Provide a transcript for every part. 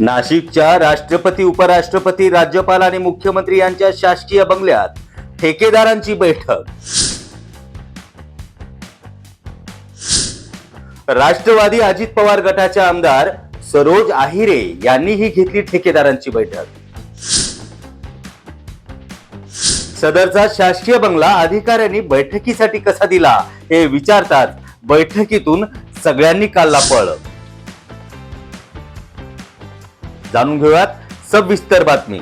नाशिकच्या राष्ट्रपती उपराष्ट्रपती राज्यपाल आणि मुख्यमंत्री यांच्या शासकीय बंगल्यात ठेकेदारांची बैठक. राष्ट्रवादी अजित पवार गटाचे आमदार सरोज आहिरे यांनीही घेतली ठेकेदारांची बैठक. सदरचा शासकीय बंगला अधिकाऱ्यांनी बैठकीसाठी कसा दिला हे विचारतात बैठकीतून सगळ्यांनी काल पळ जाणून घेऊयात सविस्तर बातमी.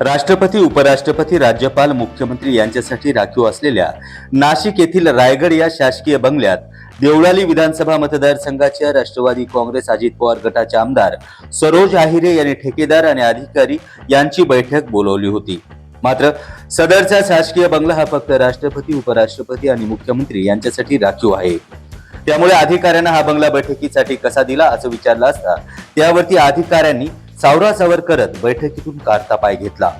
राष्ट्रपती उपराष्ट्रपती राज्यपाल मुख्यमंत्री यांच्यासाठी राखीव असलेल्या नाशिक येथील रायगड या शासकीय बंगल्यात देवळाली विधानसभा मतदारसंघाच्या राष्ट्रवादी काँग्रेस अजित पवार गटाचे आमदार सरोज आहिरे यांनी ठेकेदार आणि अधिकारी यांची बैठक बोलवली होती. मात्र सदरचा शासकीय बंगला हा फक्त राष्ट्रपती उपराष्ट्रपती आणि मुख्यमंत्री यांच्यासाठी राखीव आहे. त्यामुळे अधिकाऱ्यांना हा बंगला बैठकीसाठी कसा दिला असं विचारलं असता त्यावरती अधिकाऱ्यांनी सावरासावर करत बैठकीतून काढता पाय घेतला.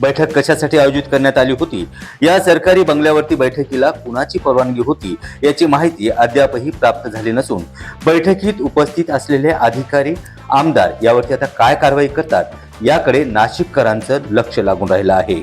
बैठक कशासाठी आयोजित करण्यात आली होती? या सरकारी बंगल्यावरती बैठकीला कुणाची परवानगी होती याची माहिती अद्यापही प्राप्त झाली नसून बैठकीत उपस्थित असलेले अधिकारी आमदार यावरती आता काय कारवाई करतात याकडे नाशिककरांचं लक्ष लागून राहिलं आहे.